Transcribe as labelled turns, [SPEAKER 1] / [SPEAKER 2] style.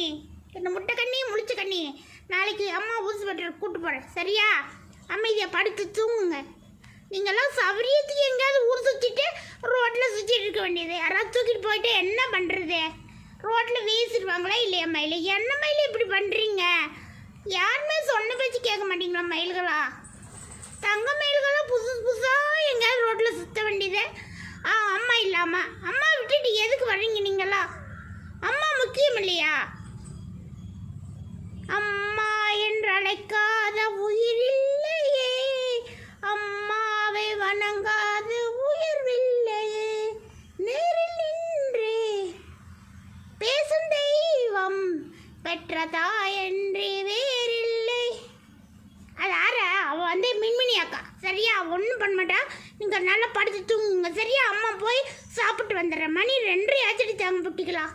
[SPEAKER 1] கண்ணி. இந்த முட்டை கண்ணி முழிச்ச கண்ணி. நாளைக்கு அம்மா ஊசி பட்டு கூட்டு போகிறேன் சரியா? அமைதியாக படுத்து தூங்குங்க. நீங்கள்லாம் சவரியத்துக்கு எங்கேயாவது ஊர் சுற்றிட்டு ரோட்டில் சுற்றிட்டு இருக்க வேண்டியது. யாராவது தூக்கிட்டு போயிட்டு என்ன பண்ணுறது ரோட்டில் வீசிடுவாங்களா இல்லையா மயில்? என்ன மயில் இப்படி பண்ணுறீங்க யாருமே சொன்ன பேச்சு கேட்க மாட்டீங்களா மயில்களா? தங்க மயில்களாக புதுசு புதுசாக எங்கேயாவது ரோட்டில் சுற்ற வேண்டியது? ஆ அம்மா இல்லாமல் அம்மா விட்டுட்டு எதுக்கு வர்றீங்க நீங்களா அம்மா முக்கியம் இல்லையா அம்மா நினைக்காத உயிரில்லையே. உயிர் இல்லையே அம்மாவை வணங்காத உயர்வில்லையே. நேரில் நின்றே. பேசும் தெய்வம் பெற்ற தாயன்றி வேறில்லை. அது யார அவ வந்து மின்மினி அக்கா. சரியா? ஒன்றும் பண்ண மாட்டா. நீங்கள் நல்லா படுத்து தூங்குங்க. சரியா? அம்மா போய் சாப்பிட்டு வந்துடுறேன். மணி ரெண்டரை ஆச்சடி தாங்க புட்டிக்கலாம்.